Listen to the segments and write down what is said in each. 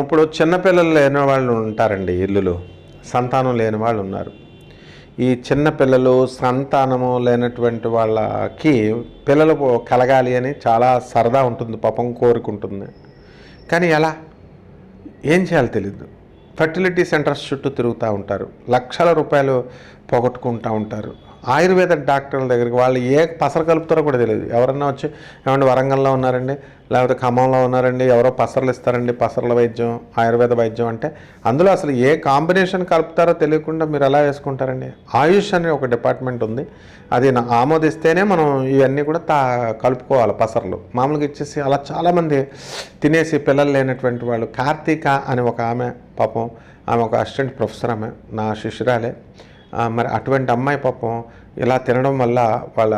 ఇప్పుడు చిన్నపిల్లలు లేని వాళ్ళు ఉంటారండి ఇల్లులు. సంతానం లేని వాళ్ళు ఉన్నారు. ఈ చిన్నపిల్లలు సంతానము లేనటువంటి వాళ్ళకి పిల్లలు కలగాలి అని చాలా సరదా ఉంటుంది పాపం కోరుకుంటుంది. కానీ ఎలా? ఏం చేయాలో తెలియదు ఫర్టిలిటీ సెంటర్స్ చుట్టూ తిరుగుతూ ఉంటారు. లక్షల రూపాయలు పోగొట్టుకుంటూ ఉంటారు. ఆయుర్వేద డాక్టర్ల దగ్గరికి వాళ్ళు ఏ పసరు కలుపుతారో కూడా తెలియదు. ఎవరన్నా వచ్చి ఏమంటే వరంగల్లో ఉన్నారండి? లేకపోతే ఖమ్మంలో ఉన్నారండి? ఎవరో పసర్లు ఇస్తారండి? పసర్ల వైద్యం ఆయుర్వేద వైద్యం అంటే? అందులో అసలు ఏ కాంబినేషన్ కలుపుతారో తెలియకుండా మీరు ఎలా వేసుకుంటారండి? ఆయుష్ అనే ఒక డిపార్ట్మెంట్ ఉంది. అది నా- ఆమోదిస్తేనే మనం ఇవన్నీ కూడా తా కలుపుకోవాలి పసర్లు. మామూలుగా ఇచ్చేసి అలా చాలామంది తినేసి పిల్లలు లేనటువంటి వాళ్ళు కార్తీక అని ఒక ఆమె పాపం ఆమె ఒక అసిస్టెంట్ ప్రొఫెసర్ ఆమె నా శిష్యురాలే. మరి అటువంటి అమ్మాయి పాపం ఇలా తినడం వల్ల వాళ్ళ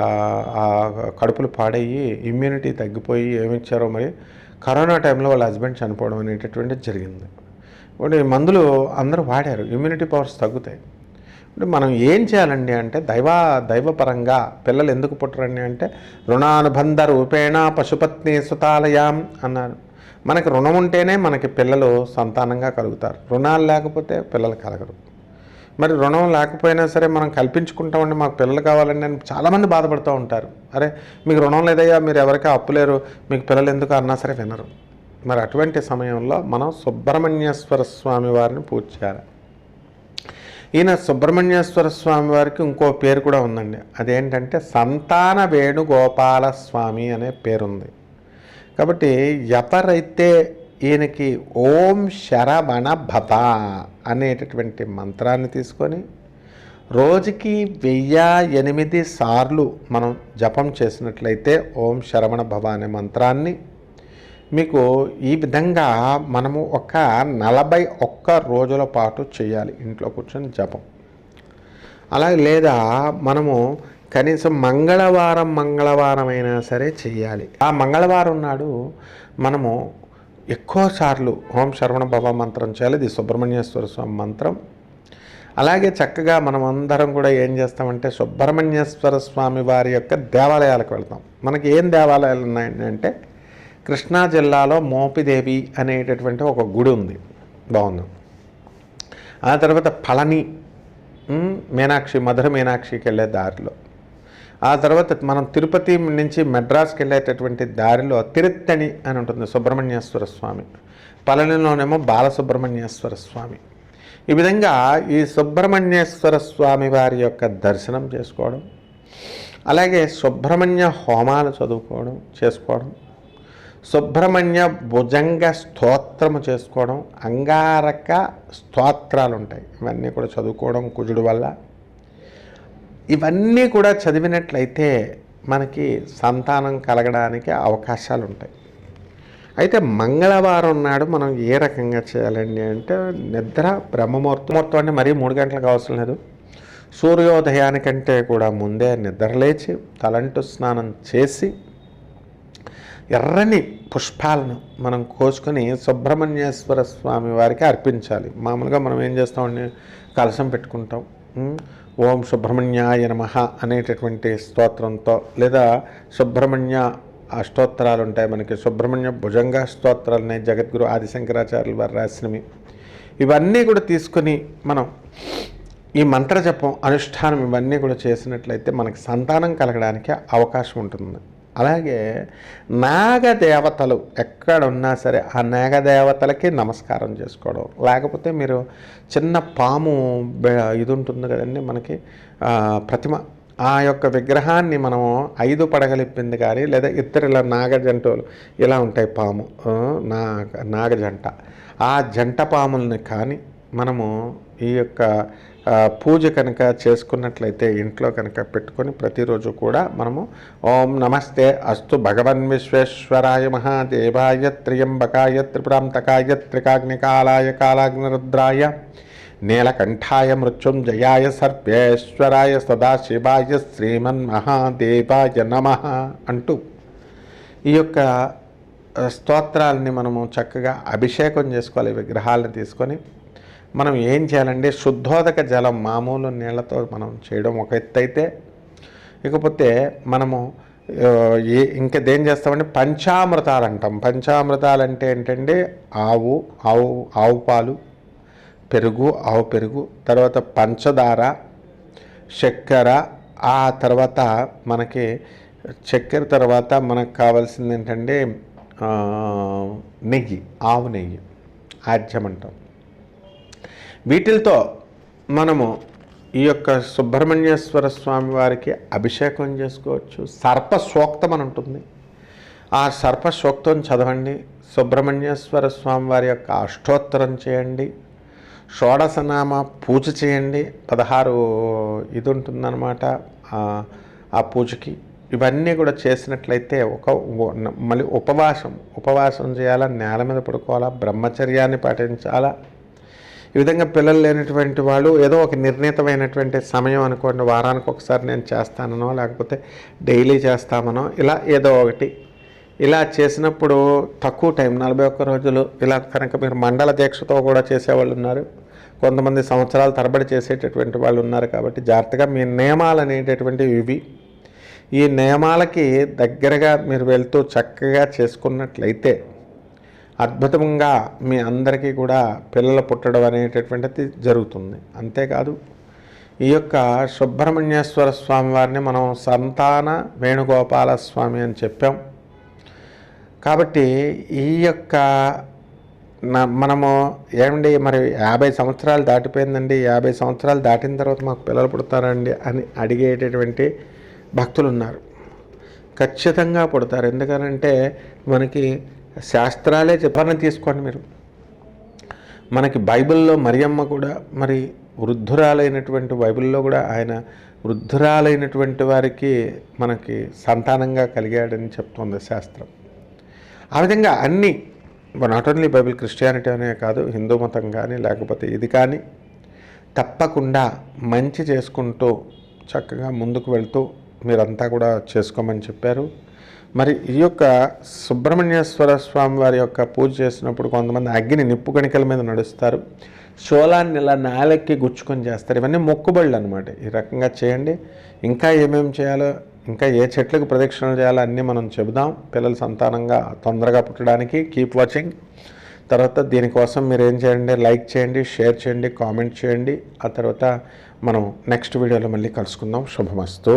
కడుపులు పాడయ్యి ఇమ్యూనిటీ తగ్గిపోయి ఏమిచ్చారో మరి కరోనా టైంలో వాళ్ళ హస్బెండ్ చనిపోవడం అనేటటువంటిది జరిగింది. ఇప్పుడు ఈ మందులు అందరూ వాడారు. ఇమ్యూనిటీ పవర్స్ తగ్గుతాయి. ఇప్పుడు మనం ఏం చేయాలండి అంటే దైవ దైవపరంగా పిల్లలు ఎందుకు పుట్టరండి అంటే రుణానుబంధ రూపేణ పశుపత్ని సుతాలయాం అన్నారు. మనకి రుణం ఉంటేనే మనకి పిల్లలు సంతానంగా కలుగుతారు. రుణాలు లేకపోతే పిల్లలు కలగరు. మరి రుణం లేకపోయినా సరే మనం కల్పించుకుంటామండి మాకు పిల్లలు కావాలండి అని చాలామంది బాధపడుతూ ఉంటారు. అరే మీకు రుణం లేదయ్యా మీరు ఎవరికీ అప్పులేరు మీకు పిల్లలు ఎందుకు అన్నా సరే వినరు. మరి అటువంటి సమయంలో మనం సుబ్రహ్మణ్యేశ్వర స్వామి వారిని పూజ చేయాలి. ఈయన సుబ్రహ్మణ్యేశ్వర స్వామి వారికి ఇంకో పేరు కూడా ఉందండి. అదేంటంటే సంతాన వేణుగోపాల స్వామి అనే పేరుంది. కాబట్టి ఎవరైతే ఈయనకి ఓం శరవణ భత అనేటటువంటి మంత్రాన్ని తీసుకొని రోజుకి వెయ్యి ఎనిమిది సార్లు మనం జపం చేసినట్లయితే ఓం శరవణ భవ అనే మంత్రాన్ని మీకు ఈ విధంగా మనము ఒక నలభై ఒక్క రోజుల పాటు చేయాలి ఇంట్లో కూర్చొని జపం. అలాగే లేదా మనము కనీసం మంగళవారం మంగళవారం అయినా సరే చేయాలి. ఆ మంగళవారం నాడు మనము ఎక్కువసార్లు ఓం శరవణ భవ మంత్రం చేయాలి. ఇది సుబ్రహ్మణ్యేశ్వర స్వామి మంత్రం. అలాగే చక్కగా మనం అందరం కూడా ఏం చేస్తామంటే సుబ్రహ్మణ్యేశ్వర స్వామి వారి యొక్క దేవాలయాలకు వెళ్తాం. మనకి ఏం దేవాలయాలు ఉన్నాయంటే అంటే కృష్ణా జిల్లాలో మోపిదేవి అనేటటువంటి ఒక గుడి ఉంది. బాగుంది. ఆ తర్వాత పళని మీనాక్షి మధుర మీనాక్షికి వెళ్ళే దారిలో. ఆ తర్వాత మనం తిరుపతి నుంచి మెడ్రాస్కి వెళ్ళేటటువంటి దారిలో తిరుత్తణి అని ఉంటుంది సుబ్రహ్మణ్యేశ్వర స్వామి. పళనిలోనేమో బాలసుబ్రహ్మణ్యేశ్వర స్వామి. ఈ విధంగా ఈ సుబ్రహ్మణ్యేశ్వర స్వామి వారి యొక్క దర్శనం చేసుకోవడం అలాగే సుబ్రహ్మణ్య హోమాలు చదువుకోవడం చేసుకోవడం సుబ్రహ్మణ్య భుజంగ స్తోత్రము చేసుకోవడం అంగారక స్తోత్రాలు ఉంటాయి ఇవన్నీ కూడా చదువుకోవడం కుజుడు వల్ల ఇవన్నీ కూడా చదివినట్లయితే మనకి సంతానం కలగడానికి అవకాశాలు ఉంటాయి అయితే మంగళవారం నాడు మనం ఏ రకంగా చేయాలండి అంటే నిద్ర బ్రహ్మముహూర్తం ముహూర్తం అంటే మరీ మూడు గంటలకు అవసరం లేదు. సూర్యోదయానికంటే కూడా ముందే నిద్ర లేచి తలంటు స్నానం చేసి ఎర్రని పుష్పాలను మనం కోసుకొని సుబ్రహ్మణ్యేశ్వర స్వామి వారికి అర్పించాలి. మామూలుగా మనం ఏం చేస్తామండి? కలశం పెట్టుకుంటాం. ఓం సుబ్రహ్మణ్యాయ నమ అనేటటువంటి స్తోత్రంతో లేదా సుబ్రహ్మణ్య అష్టోత్తరాలు ఉంటాయి మనకి. సుబ్రహ్మణ్య భుజంగ స్తోత్రాలు ఉన్నాయి జగద్గురు ఆదిశంకరాచార్యులు వారు రాసినవి. ఇవన్నీ కూడా తీసుకొని మనం ఈ మంత్ర జపం అనుష్ఠానం ఇవన్నీ కూడా చేసినట్లయితే మనకి సంతానం కలగడానికి అవకాశం ఉంటుంది అలాగే నాగదేవతలు ఎక్కడ ఉన్నా సరే ఆ నాగదేవతలకి నమస్కారం చేసుకోవడం. లేకపోతే మీరు చిన్న పాము ఇది ఉంటుంది కదండి మనకి ప్రతిమ. ఆ యొక్క విగ్రహాన్ని మనము ఐదు పడగలిప్పింది కానీ లేదా ఇద్దరు ఇలా నాగ జంటువులు ఇలా ఉంటాయి పాము నాగ నాగ జంట ఆ జంట పాముల్ని కానీ మనము ఈ యొక్క పూజ కనుక చేసుకున్నట్లయితే ఇంట్లో కనుక పెట్టుకొని ప్రతిరోజు కూడా మనము ఓం నమస్తే అస్తు భగవన్ విశ్వేశ్వరాయ మహాదేవాయ త్రియంబకాయ త్రిపురాంతకాయ త్రికాగ్నికాలాయ కాలాగ్నిరుద్రాయ నీలకంఠాయ మృత్యుంజయాయ సర్వేశ్వరాయ సదాశివాయ శ్రీమన్ మహాదేవాయ నమ అంటూ ఈ యొక్క స్తోత్రాలని మనము చక్కగా అభిషేకం చేసుకోవాలి విగ్రహాలను తీసుకొని మనం ఏం చేయాలంటే శుద్ధోదక జలం మామూలు నీళ్ళతో మనం చేయడం ఒక ఎత్తు అయితే ఇకపోతే మనము ఏ ఇంకా దేం చేస్తామంటే పంచామృతాలు అంటాం పంచామృతాలు అంటే ఏంటంటే ఆవు ఆవు ఆవు పాలు పెరుగు ఆవు పెరుగు తర్వాత పంచదార చక్కెర ఆ తర్వాత మనకి చక్కెర తర్వాత మనకు కావాల్సింది ఏంటంటే నెయ్యి ఆవు నెయ్యి ఆజ్యం అంటాం వీటితో మనము ఈ యొక్క సుబ్రహ్మణ్యేశ్వర స్వామి వారికి అభిషేకం చేసుకోవచ్చు. సర్ప సూక్తం అని ఉంటుంది. ఆ సర్ప సూక్తం చదవండి. సుబ్రహ్మణ్యేశ్వర స్వామి వారి యొక్క అష్టోత్తరం చేయండి. షోడశనామ పూజ చేయండి. పదహారు ఇది ఉంటుందన్నమాట ఆ- పూజకి. ఇవన్నీ కూడా చేసినట్లయితే ఒక మళ్ళీ ఉపవాసం. ఉపవాసం చేయాలా? నేల మీద పడుకోవాలా? బ్రహ్మచర్యాన్ని పాటించాలా? ఈ విధంగా పిల్లలు లేనటువంటి వాళ్ళు ఏదో ఒక నిర్ణీతమైనటువంటి సమయం అనుకోండి వారానికి ఒకసారి నేను చేస్తాననో లేకపోతే డైలీ చేస్తామనో ఇలా ఏదో ఒకటి. ఇలా చేసినప్పుడు తక్కువ టైం నలభై ఒక్క రోజులు ఇలా కనుక మీరు మండల దీక్షతో కూడా చేసేవాళ్ళు ఉన్నారు. కొంతమంది సంవత్సరాల తరబడి చేసేటటువంటి వాళ్ళు ఉన్నారు కాబట్టి జాగ్రత్తగా మీ నియమాలు అనేటటువంటివి ఇవి. ఈ నియమాలకి దగ్గరగా మీరు వెళ్తూ చక్కగా చేసుకున్నట్లయితే అద్భుతంగా మీ అందరికీ కూడా పిల్లలు పుట్టడం అనేటటువంటిది జరుగుతుంది. అంతేకాదు ఈ యొక్క సుబ్రహ్మణ్యేశ్వర స్వామి వారిని మనం సంతాన వేణుగోపాల స్వామి అని చెప్పాం. కాబట్టి ఈ యొక్క మనము ఏమండి మరి యాభై సంవత్సరాలు దాటిపోయిందండి యాభై సంవత్సరాలు దాటిన తర్వాత మాకు పిల్లలు పుడతారండి అని అడిగేటటువంటి భక్తులు ఉన్నారు ఖచ్చితంగా పుడతారు. ఎందుకనంటే మనకి శాస్త్రాలే చెప్పని తీసుకోండి మీరు. మనకి బైబిల్లో మరియమ్మ కూడా మరి వృద్ధురాలైనటువంటి బైబిల్లో కూడా ఆయన వృద్ధురాలైనటువంటి వారికి మనకి సంతానంగా కలిగాడని చెప్తోంది శాస్త్రం. ఆ విధంగా అన్నీ నాట్ ఓన్లీ బైబిల్ క్రిస్టియానిటీ అనే కాదు హిందూ మతం కానీ లేకపోతే ఇది కానీ తప్పకుండా మంచి చేసుకుంటూ చక్కగా ముందుకు వెళ్తూ మీరంతా కూడా చేసుకోమని చెప్పారు. మరి ఈ యొక్క సుబ్రహ్మణ్యేశ్వర స్వామి వారి యొక్క పూజ చేసినప్పుడు కొంతమంది అగ్ని నిప్పు కణికల మీద నడుస్తారు. శోలాన్ని ఇలా నాలెక్కి గుచ్చుకొని చేస్తారు. ఇవన్నీ మొక్కుబళ్ళు అనమాట ఈ రకంగా చేయండి. ఇంకా ఏమేమి చేయాలో ఇంకా ఏ చెట్లకు ప్రదక్షిణలు చేయాలో అన్నీ మనం చెబుదాం. పిల్లల సంతానంగా తొందరగా పుట్టడానికి కీప్ వాచింగ్ తర్వాత దీనికోసం మీరు ఏం చేయండి? లైక్ చేయండి షేర్ చేయండి కామెంట్ చేయండి. ఆ తర్వాత మనం నెక్స్ట్ వీడియోలో మళ్ళీ కలుసుకుందాం. శుభమస్తు.